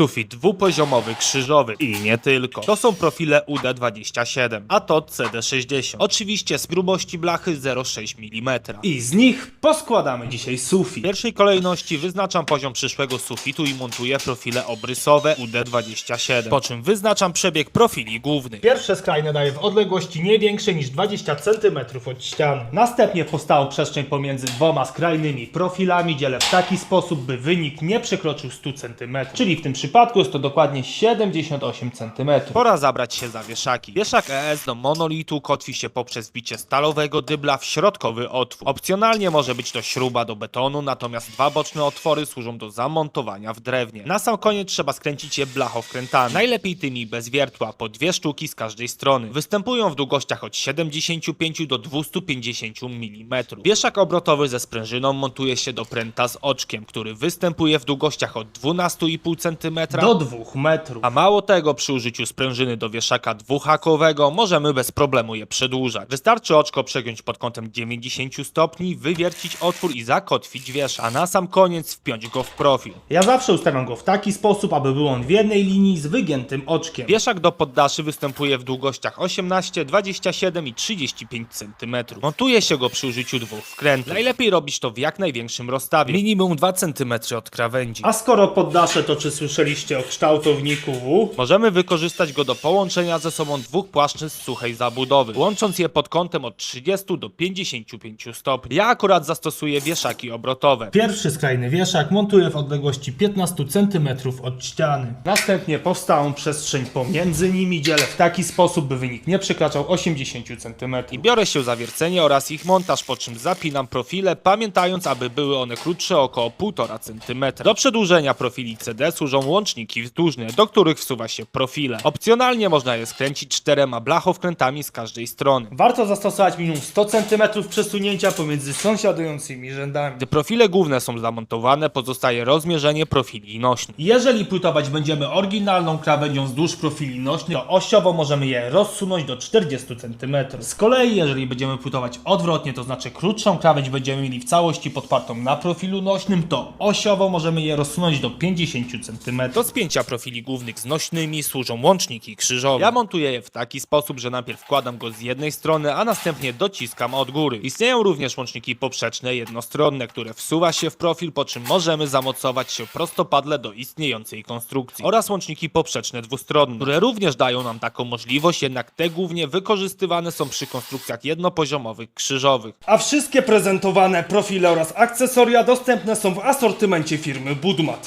Sufit dwupoziomowy, krzyżowy i nie tylko. To są profile UD27, a to CD60. Oczywiście z grubości blachy 0,6 mm. I z nich poskładamy dzisiaj sufit. W pierwszej kolejności wyznaczam poziom przyszłego sufitu i montuję profile obrysowe UD27, po czym wyznaczam przebieg profili głównych. Pierwsze skrajne daję w odległości nie większej niż 20 cm od ściany. Następnie powstałą przestrzeń pomiędzy dwoma skrajnymi profilami dzielę w taki sposób, by wynik nie przekroczył 100 cm. Czyli w tym przypadku jest to dokładnie 78 cm. Pora zabrać się za wieszaki. Wieszak ES do monolitu kotwi się poprzez wbicie stalowego dybla w środkowy otwór. Opcjonalnie może być to śruba do betonu, natomiast dwa boczne otwory służą do zamontowania w drewnie. Na sam koniec trzeba skręcić je blachowkrętami. Najlepiej tymi bez wiertła, po dwie sztuki z każdej strony. Występują w długościach od 75 do 250 mm. Wieszak obrotowy ze sprężyną montuje się do pręta z oczkiem, który występuje w długościach od 12,5 cm do 2 metrów. A mało tego, przy użyciu sprężyny do wieszaka dwuhakowego możemy bez problemu je przedłużać. Wystarczy oczko przegiąć pod kątem 90 stopni, wywiercić otwór i zakotwić wieszak, a na sam koniec wpiąć go w profil. Ja zawsze ustawiam go w taki sposób, aby był on w jednej linii z wygiętym oczkiem. Wieszak do poddaszy występuje w długościach 18, 27 i 35 cm. Montuje się go przy użyciu dwóch wkrętów. Najlepiej robić to w jak największym rozstawie, minimum 2 cm od krawędzi. A skoro poddasze, to czy słyszeliście o kształtowniku W? Możemy wykorzystać go do połączenia ze sobą dwóch płaszczyzn suchej zabudowy, łącząc je pod kątem od 30 do 55 stopni. Ja akurat zastosuję wieszaki obrotowe. Pierwszy skrajny wieszak montuję w odległości 15 cm od ściany. Następnie powstałą przestrzeń pomiędzy nimi dzielę w taki sposób, by wynik nie przekraczał 80 cm. I biorę się za wiercenie oraz ich montaż, po czym zapinam profile, pamiętając, aby były one krótsze około 1,5 cm. Do przedłużenia profili CD służą łączniki wzdłużne, do których wsuwa się profile. Opcjonalnie można je skręcić czterema blachowkrętami z każdej strony. Warto zastosować minimum 100 cm przesunięcia pomiędzy sąsiadującymi rzędami. Gdy profile główne są zamontowane, pozostaje rozmierzenie profili nośnych. Jeżeli płytować będziemy oryginalną krawędzią wzdłuż profili nośnych, to osiowo możemy je rozsunąć do 40 cm. Z kolei, jeżeli będziemy płytować odwrotnie, to znaczy krótszą krawędź będziemy mieli w całości podpartą na profilu nośnym, to osiowo możemy je rozsunąć do 50 cm. Do spięcia profili głównych z nośnymi służą łączniki krzyżowe. Ja montuję je w taki sposób, że najpierw wkładam go z jednej strony, a następnie dociskam od góry. Istnieją również łączniki poprzeczne, jednostronne, które wsuwa się w profil, po czym możemy zamocować się prostopadle do istniejącej konstrukcji. Oraz łączniki poprzeczne dwustronne, które również dają nam taką możliwość, jednak te głównie wykorzystywane są przy konstrukcjach jednopoziomowych krzyżowych. A wszystkie prezentowane profile oraz akcesoria dostępne są w asortymencie firmy Budmat.